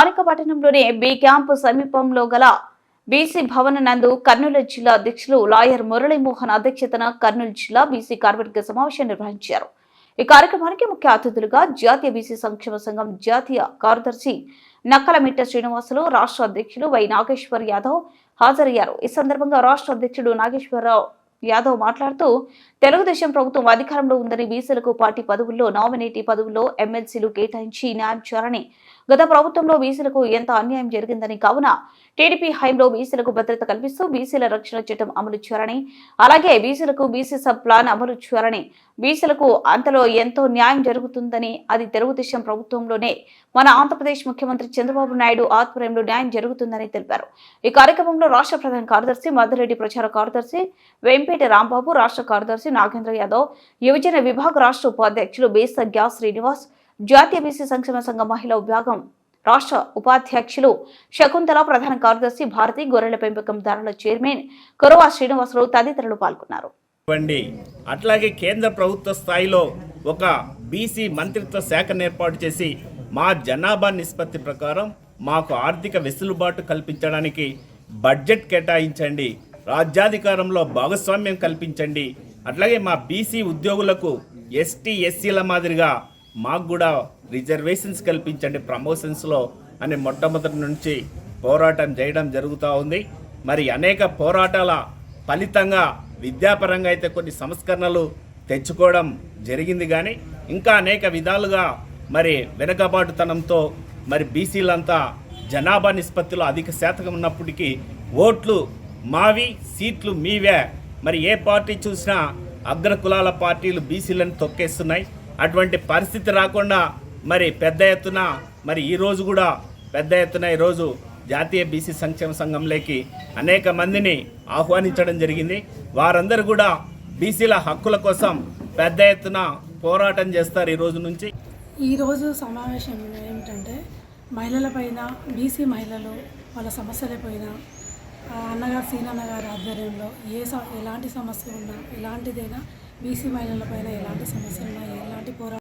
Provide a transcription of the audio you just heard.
స్థానిక పట్టణంలోని B camp సమీపంలో గల బీసీ భవన నందు కర్నూలు జిల్లా అధ్యక్షులు లాయర్ మురళీమోహన్ అధ్యక్షతన కర్నూలు జిల్లా బీసీ కార్మిక సమావేశం నిర్వహించారు. ఈ కార్యక్రమానికి ముఖ్య అతిథులుగా జాతీయ బీసీ సంక్షేమ సంఘం జాతీయ కార్యదర్శి నక్కలమిట్ట శ్రీనివాసులు రాష్ట్ర అధ్యక్షులు వై నాగేశ్వర్ యాదవ్ హాజరయ్యారు. ఈ సందర్భంగా రాష్ట్ర అధ్యక్షుడు నాగేశ్వరరావు యాదవ్ మాట్లాడుతూ తెలుగుదేశం ప్రభుత్వం అధికారంలో ఉందని బీసీలకు పార్టీ పదవుల్లో నామినేటీ పదవుల్లో ఎమ్మెల్సీలు కేటాయించి న్యాయం చేయాలని. గత ప్రభుత్వంలో బీసీలకు ఎంత అన్యాయం జరిగిందని కావున టీడీపీ హయాంలో బీసీలకు భద్రత కల్పిస్తూ బీసీల రక్షణ చట్టం అమలు చేయాలని అలాగే బీసీలకు బీసీ సబ్ ప్లాన్ అమలు చేయాలని బీసీలకు అంతలో ఎంతో న్యాయం జరుగుతుందని అది తెలుగుదేశం ప్రభుత్వంలోనే మన ఆంధ్రప్రదేశ్ ముఖ్యమంత్రి చంద్రబాబు నాయుడు ఆధ్వర్యంలో న్యాయం జరుగుతుందని తెలిపారు. ఈ కార్యక్రమంలో రాష్ట్ర ప్రధాన కార్యదర్శి మధురెడ్డి ప్రచార కార్యదర్శి వెంపేట రాంబాబు రాష్ట్ర కార్యదర్శి నాగేంద్ర యాదవ్ యువజన విభాగ రాష్ట్ర ఉపాధ్యక్షులు బేస గ్యాస్ శ్రీనివాస్ జాతీయ బీసీ సంక్షేమ సంఘ మహిళా విభాగం రాష్ట్ర ఉపాధ్యక్షులు శకుంతల ప్రధాన కార్యదర్శి భారతి గొర్రెల పెంపకం దారుల చైర్మన్ కురవా శ్రీనివాసరావు తదితరులు పాల్గొన్నారు. ఇవ్వండి అట్లాగే కేంద్ర ప్రభుత్వ స్థాయిలో ఒక బీసీ మంత్రిత్వ శాఖను ఏర్పాటు చేసి మా జనాభా నిష్పత్తి ప్రకారం మాకు ఆర్థిక వెసులుబాటు కల్పించడానికి బడ్జెట్ కేటాయించండి. రాజ్యాధికారంలో భాగస్వామ్యం కల్పించండి. అట్లాగే మా బీసీ ఉద్యోగులకు ఎస్టీ ఎస్సీల మాదిరిగా మాకు కూడా రిజర్వేషన్స్ కల్పించండి. ప్రమోషన్స్లో అని మొట్టమొదటి నుంచి పోరాటం చేయడం జరుగుతూ ఉంది. మరి అనేక పోరాటాల ఫలితంగా విద్యాపరంగా అయితే కొన్ని సంస్కరణలు తెచ్చుకోవడం జరిగింది కానీ ఇంకా అనేక విధాలుగా మరి వెనకబాటుతనంతో మరి బీసీలంతా జనాభా నిష్పత్తిలో అధిక శాతం ఉన్నప్పటికీ ఓట్లు మావి సీట్లు మీవే. మరి ఏ పార్టీ చూసినా అగ్ర కులాల పార్టీలు బీసీలను తొక్కేస్తున్నాయి. అటువంటి పరిస్థితి రాకుండా మరి పెద్ద ఎత్తున మరి ఈ రోజు కూడా పెద్ద ఎత్తున ఈరోజు జాతీయ బీసీ సంక్షేమ సంఘంలోకి అనేక మందిని ఆహ్వానించడం జరిగింది. వారందరూ కూడా బీసీల హక్కుల కోసం పెద్ద ఎత్తున పోరాటం చేస్తారు ఈరోజు నుంచి. ఈరోజు సమావేశం ఏమిటంటే మహిళలపైన బీసీ మహిళలు వాళ్ళ సమస్యలపైన అన్నగారు సీనన్న గారి ఆధ్వర్యంలో ఏ స ఎలాంటి సమస్య ఉన్నా ఎలాంటిదైనా బీసీ మహిళలపైన ఎలాంటి సమస్య ఉన్నా ఎలాంటి పోరాటం